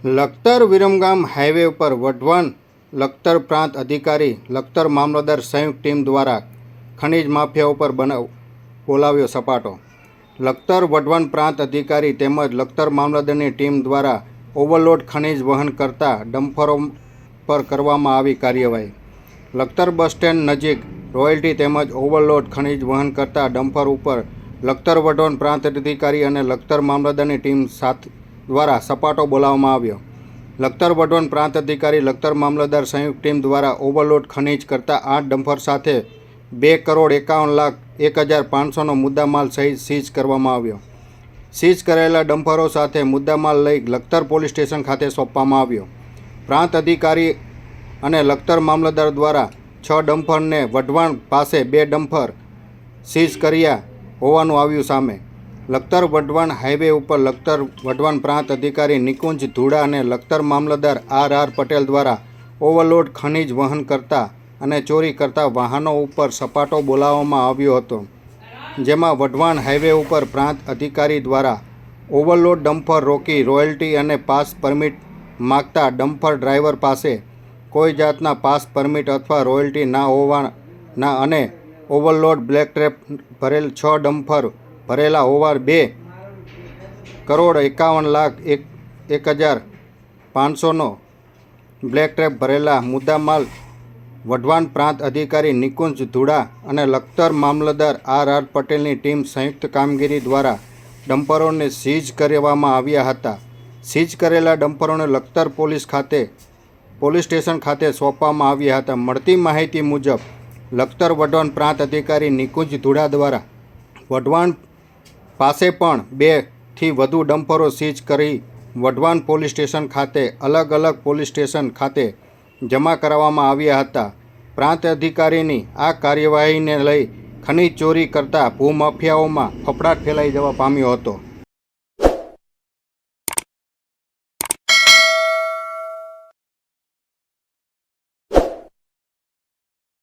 Lakhtar Viramgam highway ઉપર વઢવાણ લખતર પ્રાંત અધિકારી લખતર મામલતદાર સંયુક્ત ટીમ દ્વારા ખનિજ માફિયા ઉપર બનાવ બોલાવ્યો સપાટો. લખતર વઢવાણ પ્રાંત અધિકારી તેમજ લખતર મામલતદારની ટીમ દ્વારા ઓવરલોડ ખનિજ વહન કરતા ડમ્ફરો પર કરવામાં આવી કાર્યવાહી. લખતર બસ સ્ટેન્ડ નજીક રોયલ્ટી તેમજ ઓવરલોડ ખનિજ વહન કરતા ડમ્ફર ઉપર લખતર વઢવાણ પ્રાંત અધિકારી અને લખતર મામલતદારની ટીમ સાથ દ્વારા સપાટો બોલાવવામાં આવ્યો. લખતર વઢવાણ પ્રાંત અધિકારી, લખતર મામલતદાર સંયુક્ત ટીમ દ્વારા ઓવરલોડ ખનીજ કરતા આઠ ડમ્ફર સાથે બે કરોડ એકાવન લાખ એક હજાર પાંચસોનો મુદ્દામાલ સહિત સીઝ કરવામાં આવ્યો. સીઝ કરાયેલા ડમ્ફરો સાથે મુદ્દામાલ લઈ લખતર પોલીસ સ્ટેશન ખાતે સોંપવામાં આવ્યો. પ્રાંત અધિકારી અને લખતર મામલતદાર દ્વારા છ ડમ્ફરને વઢવાણ પાસે બે ડમ્ફર સીઝ કર્યા હોવાનું આવ્યું સામે. લખતર વઢવાણ હાઈવે ઉપર લખતર વઢવાણ પ્રાંત અધિકારી નિકુંજ ધુડા અને લખતર મામલતદાર આર આર પટેલ દ્વારા ઓવરલોડ ખનિજ વહન કરતા અને ચોરી કરતા વાહનો ઉપર સપાટો બોલાવવામાં આવ્યો હતો. જેમાં વઢવાણ હાઈવે ઉપર પ્રાંત અધિકારી દ્વારા ઓવરલોડ ડમ્ફર રોકી રોયલ્ટી અને પાસ પરમિટ માગતા ડમ્ફર ડ્રાઈવર પાસે કોઈ જાતના પાસ પરમિટ અથવા રોયલ્ટી ના હોવાના અને ઓવરલોડ બ્લેક ટ્રેપ ભરેલ છ ડમ્ફર ભરેલા હોવા બે કરોડ એકાવન લાખ એક એક હજાર પાંચસોનો બ્લેક ટ્રેપ ભરેલા મુદ્દામાલ વઢવાણ પ્રાંત અધિકારી નિકુંજ ધુડા અને લખતર મામલતદાર આર આર પટેલની ટીમ સંયુક્ત કામગીરી દ્વારા ડમ્પરોને સીઝ કરવામાં આવ્યા હતા. સીઝ કરેલા ડમ્પરોને લખતર પોલીસ ખાતે, પોલીસ સ્ટેશન ખાતે સોંપવામાં આવ્યા હતા. મળતી માહિતી મુજબ, લખતર વઢવાણ પ્રાંત અધિકારી નિકુંજ ધુડા દ્વારા વઢવાણ પાસે પણ બેથી વધુ ડમ્પરો સીઝ કરી વઢવાણ પોલીસ સ્ટેશન ખાતે, અલગ અલગ પોલીસ સ્ટેશન ખાતે જમા કરાવવામાં આવ્યા હતા. પ્રાંત અધિકારીની આ કાર્યવાહીને લઈ ખનીજ ચોરી કરતા ભૂમાફિયાઓમાં ફફડાટ ફેલાઈ જવા પામ્યો હતો.